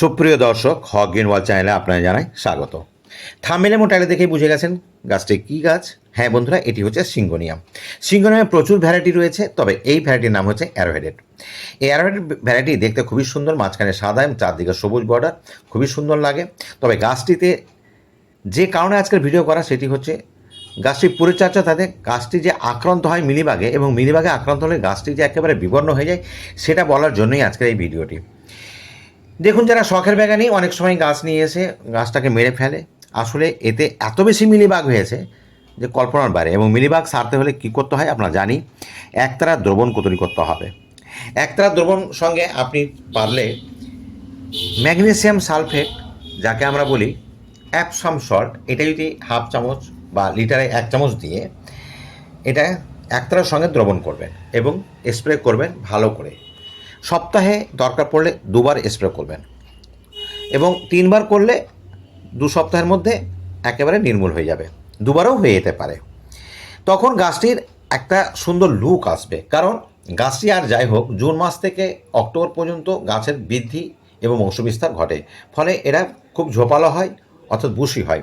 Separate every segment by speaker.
Speaker 1: সুপ্রিয় দর্শক, হক গ্রিনওয়াল চ্যানেলে আপনারা জানাই স্বাগত। থামেলে মোটাইলে দেখেই বুঝে গেছেন গাছটি কী গাছ? হ্যাঁ বন্ধুরা, এটি হচ্ছে সিঙ্গোনিয়াম। সিঙ্গোনিয়ামে প্রচুর ভ্যারাইটি রয়েছে, তবে এই ভ্যারাইটির নাম হচ্ছে অ্যারোহেডেড এই অ্যারোহেডেড ভ্যারাইটি দেখতে খুবই সুন্দর, মাঝখানে সাদা এবং চারদিকে সবুজ বর্ডার খুবই সুন্দর লাগে। তবে গাছটিতে যে কারণে আজকের ভিডিও করা, সেটি হচ্ছে গাছটির পরিচর্যা তাতে গাছটি যে আক্রান্ত হয় মিলিবাগে এবং মিলিবাগে আক্রান্ত হলে গাছটি যে একেবারে বিবর্ণ হয়ে যায়, সেটা বলার জন্যই আজকের এই ভিডিওটি দেখুন যারা শখের ব্যাগানি অনেক সময় গাছ নিয়ে এসে গাছটাকে মেরে ফেলে। আসলে এতে এত বেশি মিলিবাগ হয়েছে যে কল্পনার বাইরে। এবং মিলিবাগ সারতে হলে কী করতে হয় আপনারা জানি, একতারা দ্রবণ কতরি করতে হবে। একতারা দ্রবণ সঙ্গে আপনি পারলে ম্যাগনেসিয়াম সালফেট, যাকে আমরা বলি অ্যাপসাম সল্ট, এটা যদি হাফ চামচ বা লিটারে এক চামচ দিয়ে, এটা একতারার সঙ্গে দ্রবণ করবেন এবং স্প্রে করবেন ভালো করে। সপ্তাহে দরকার পড়লে দুবার স্প্রে করবেন। এবং তিনবার করলে দু সপ্তাহের মধ্যে একেবারে নির্মূল হয়ে যাবে। দুবারও হয়ে যেতে পারে। তখন গাছটির একটা সুন্দর লুক আসবে। কারণ গাছটি আর যাই হোক, জুন মাস থেকে অক্টোবর পর্যন্ত গাছের বৃদ্ধি এবং বংশবিস্তার ঘটে। ফলে এরা খুব ঝোপালো হয়, অর্থাৎ বুশি হয়।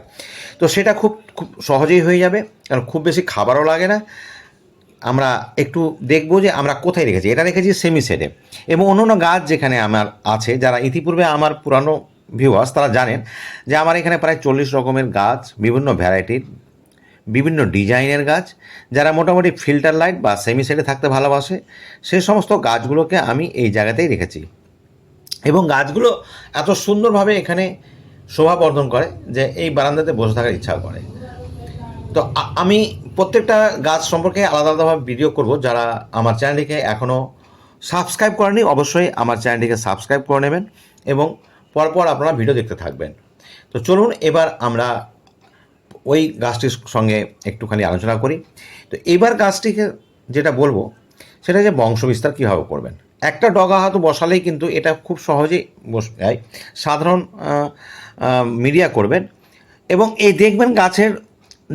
Speaker 1: তো সেটা খুব খুব সহজেই হয়ে যাবে। কারণ খুব বেশি খাবারও লাগে না। আমরা একটু দেখব যে আমরা কোথায় রেখেছি। এটা রেখেছি সেমি সেটে এবং অন্য অন্য গাছ যেখানে আমার আছে, যারা ইতিপূর্বে আমার পুরানো ভিউয়ার্স তারা জানেন যে আমার এখানে প্রায় চল্লিশ রকমের গাছ, বিভিন্ন ভ্যারাইটির বিভিন্ন ডিজাইনের গাছ, যারা মোটামুটি ফিল্টার লাইট বা সেমি সেটে থাকতে ভালোবাসে, সে সমস্ত গাছগুলোকে আমি এই জায়গাতেই রেখেছি। এবং গাছগুলো এত সুন্দরভাবে এখানে শোভা বর্ধন করে যে এই বারান্দাতে বসে থাকার ইচ্ছা করে। তো আমি প্রত্যেকটা গাছ সম্পর্কে আলাদা আলাদাভাবে ভিডিও করব। যারা আমার চ্যানেলটিকে এখনও সাবস্ক্রাইব করেনি অবশ্যই আমার চ্যানেলটিকে সাবস্ক্রাইব করে নেবেন এবং পরপর আপনারা ভিডিও দেখতে থাকবেন। তো চলুন, এবার আমরা ওই গাছটির সঙ্গে একটুখানি আলোচনা করি। তো এবার গাছটিকে যেটা বলব, সেটা যে বংশবিস্তার কীভাবে করবেন। একটা ডগা হাত বসালেই কিন্তু এটা খুব সহজেই বস সাধারণ মিডিয়া করবেন এবং এই দেখবেন গাছের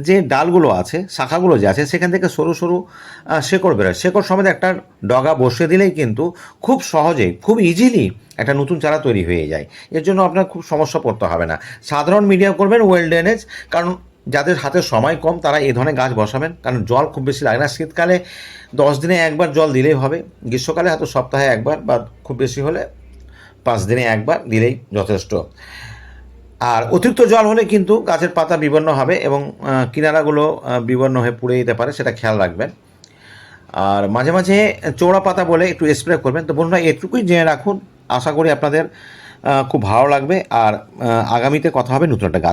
Speaker 1: যে ডালগুলো আছে, শাখাগুলো যে আছে, সেখান থেকে সরু সরু শেকড় বেরোয়। শেকড় সমেত একটা ডগা বসিয়ে দিলেই কিন্তু খুব সহজেই, খুব ইজিলি একটা নতুন চারা তৈরি হয়ে যায়। এর জন্য আপনার খুব সমস্যা পড়তে হবে না। সাধারণ মিডিয়া করবেন ওয়েল ড্রেনেজ কারণ যাদের হাতে সময় কম, তারা এই ধরনের গাছ বসাবেন। কারণ জল খুব বেশি লাগে না। শীতকালে দশ দিনে একবার জল দিলেই হবে। গ্রীষ্মকালে হয়তো সপ্তাহে একবার বা খুব বেশি হলে পাঁচ দিনে একবার দিলেই যথেষ্ট। আর অতিরিক্ত জল হলে কিন্তু গাছের পাতা বিবর্ণ হবে এবং কিনারাগুলো বিবর্ণ হয়ে পুড়ে যেতে পারে, সেটা খেয়াল রাখবেন। আর মাঝে মাঝে চৌড়া পাতা বলে একটু স্প্রে করবেন। তো বন্ধুরা, এটুকুই জেনে রাখুন। আশা করি আপনাদের খুব ভালো লাগবে। আর আগামীতে কথা হবে নতুন একটা গাছ